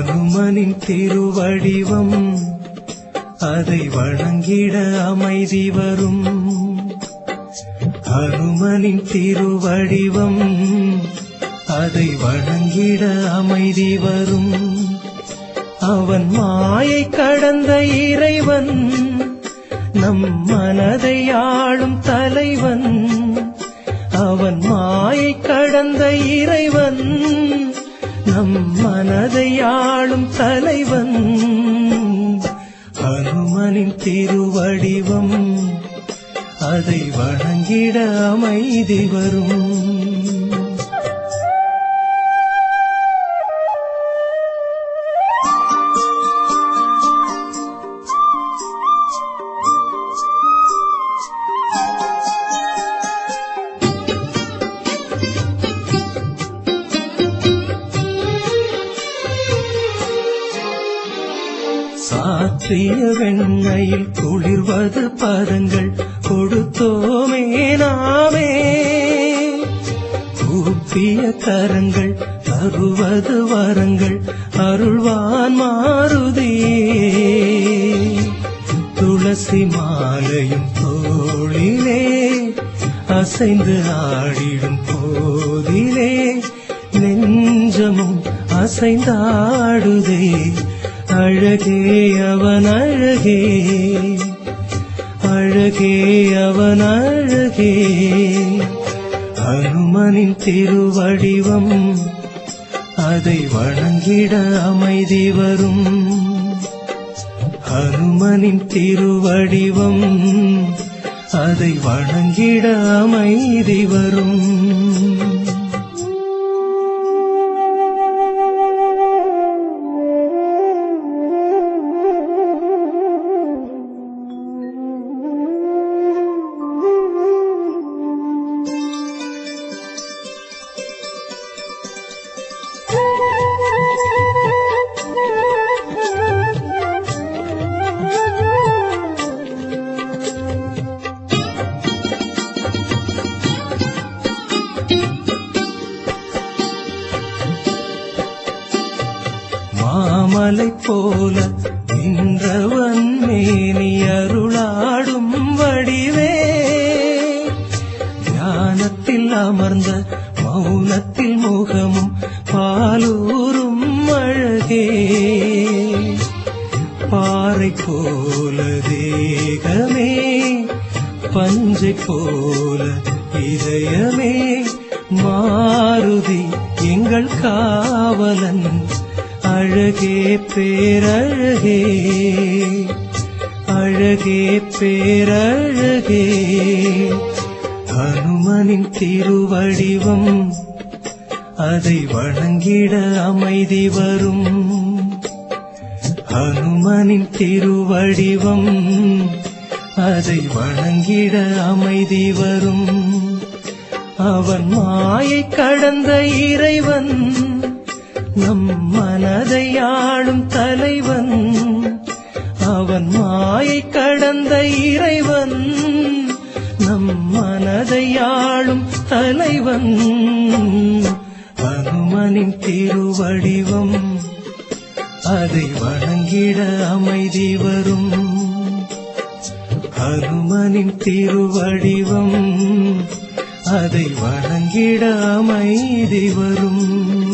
அனுமனின் திருவடிவம் அதை வணங்கிட அமைதி வரும். அனுமனின் திருவடிவம் அதை வணங்கிட அமைதி வரும். அவன் மாயை கடந்த இறைவன் நம் மனதை ஆளும் தலைவன். அவன் மாயை கடந்த இறைவன் நம் மனதை ஆளும் தலைவன். ஹனுமனின் திருவடிவம். அதை வணங்கிட அமைதி வரும் ஆற்றிய வெண்ணையில் குளிர்வது பதங்கள் கொடுத்தோமே நாமே. கூப்பிய கரங்கள் தருவது வரங்கள் அருள்வான் மாருதியே துளசி மாலையும் தோளிலே அசைந்து ஆடிடும் போதிலே நெஞ்சமும் அசைந்தாடுதே. அழகே அவன் அழகே. அழகே அவன் அழகே. அனுமனின் திருவடிவம் அதை வணங்கிட அமைதி வரும். ஹனுமனின் திருவடிவம் அதை வணங்கிட அமைதி வரும். மாமலை போல நின்றவன் மேனி அருளாடும் வடிவே. ஞானத்தில் அமர்ந்த மௌனத்தில் முகமும் பாலூரும் அழகே. பாறை போல தேகமே பஞ்சை போல இதயமே. மாருதி எங்கள் காவலன் அழகே பேரழகே. அழகே பேரழகே. ஹனுமனின் திருவடிவம் அதை வணங்கிட அமைதி வரும். ஹனுமனின் திருவடிவம் அதை வணங்கிட அமைதி வரும். அவன் மாயை கடந்த இறைவன் நம் மனதை ஆளும் தலைவன். அவன் மாயை கடந்த இறைவன். நம் மனதை ஆளும் தலைவன். அனுமனின் திருவடிவம் அதை வணங்கிட அமைதி வரும். அனுமனின் திருவடிவம் அதை வணங்கிட அமைதி வரும்.